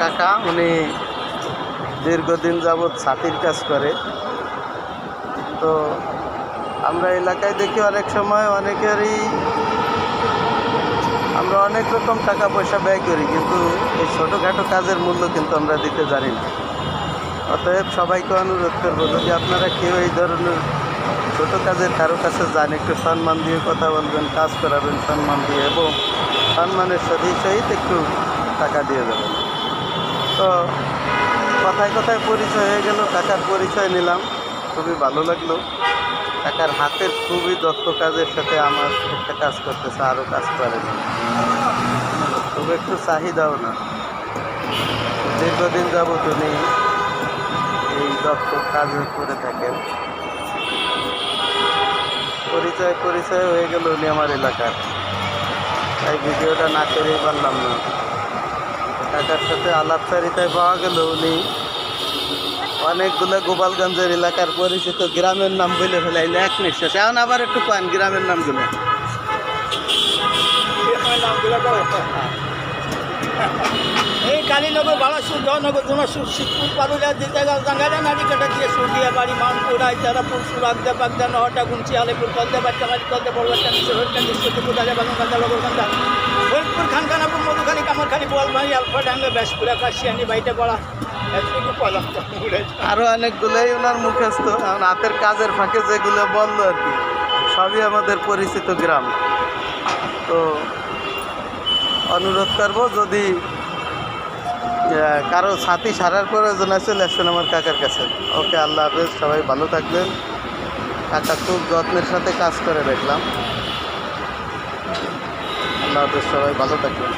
কাকা, উনি দীর্ঘদিন যাবৎ ছাতির কাজ করে। তো আমরা এলাকায় দেখি অনেক সময় অনেকেরই আমরা অনেক রকম টাকা পয়সা ব্যয় করি, কিন্তু এই ছোটোখাটো কাজের মূল্য কিন্তু আমরা দিতে জানি না। অতএব সবাইকে অনুরোধ করব, যদি আপনারা কেউ এই ধরনের ছোটো কাজের কারও কাছে যান, একটু সম্মান দিয়ে কথা বলবেন, কাজ করাবেন সম্মান দিয়ে, এবং সম্মানের সাথে সহিত একটু টাকা দিয়ে দেবেন তো কথায় কথায় পরিচয় হয়ে গেল, টাকার পরিচয় নিলাম। খুবই ভালো লাগল। টাকার হাতের খুবই দক্ষ কাজের সাথে আমার একটা কাজ করতেছে, আরও কাজ করে। তবে একটু চাহিদাও না। দীর্ঘদিন যাবত উনি এই দক্ষ কাজ করে থাকেন। পরিচয় পরিচয় হয়ে গেল উনি আমার এলাকার। তাই ভিডিওটা না করেই পারলাম না। কাকার সাথে আলাপচারিতায় পাওয়া গেল উনি। অনেকগুলো গোপালগঞ্জের এলাকার পরিচিত গ্রামের নাম বলে ফেলাইলে এক নিঃশ্বাস। এখন আবার একটু পান গ্রামের নামগুলো। এই কালীনগর, বালাসুর, জয়নগর জনসুর শিবপুর, পারুলিয়া দিতেগাঁও জাঙ্গালা নারিকাটা দিয়ে সুরদিয়া বাড়ি, মানপুর, আইতারাপুর সুরাগদা বাগদা নহটা গুনচি আলিপুর কলদা বাচ্চা মারি কলদা হরটা নিচে টুকু দাজা বালুকান্দা লগরকান্দা ফরিদপুর খানখানাপুর মধুখালী কামারখালী বোয়ালমারি আলফা কাশিয়ানি পড়া আরও অনেকগুলোই ওনার মুখস্থ। এখন হাতের কাজের ফাঁকে যেগুলো বলল আর কি, সবই আমাদের পরিচিত গ্রাম। তো অনুরোধ করব, যদি কারও ছাতি সারার প্রয়োজন আছে চলে আসবেন আমার কাকার কাছে। ওকে, আল্লাহ হাফেজ, সবাই ভালো থাকবেন। কাকা খুব যত্নের সাথে কাজ করে দেখলাম। আল্লাহ হাফেজ, সবাই ভালো থাকবেন।